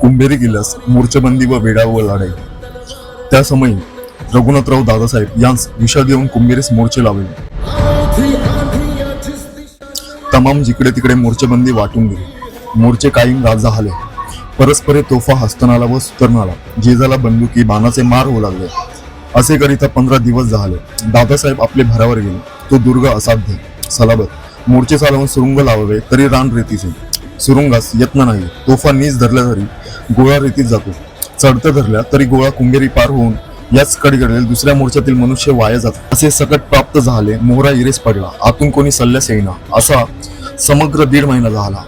कुंभेरी किल्ल्यास मोर्चेबंदी व वेढा व लढाई. त्या समयी रघुनाथराव दादासाहेब यांस विषा देऊन कुंभेरीस मोर्चे लावले. तमाम जिकडे तिकडे मोर्चेबंदी वाटून गेली. मोर्चे कायम राजा झाले. परस्परे तोफा हस्तनाला व सुतरणाला जेजाला बंदुकी बाणाचे मार होऊ लागले. असे करिता पंधरा दिवस झाले. दादासाहेब आपले भरावर गेले. तो दुर्ग असाध्य. सलाबत. मोर्चे चालवून सुरुंग लावावे तरी रान रेतीचे सुरुंगास यत्न नाही. तोफा नीच धरल्या तरी गोळा रेतीत जातो. चढतं धरल्या तरी गोळा कुंगेरी पार होऊन याच कडीकडे दुसऱ्या मोर्चातील मनुष्य वाया जात असे सकट प्राप्त झाले मोहरा इरेस पडला. आतून कोणी सल्ल्यास येईना. असा समग्र दीड महिना झाला.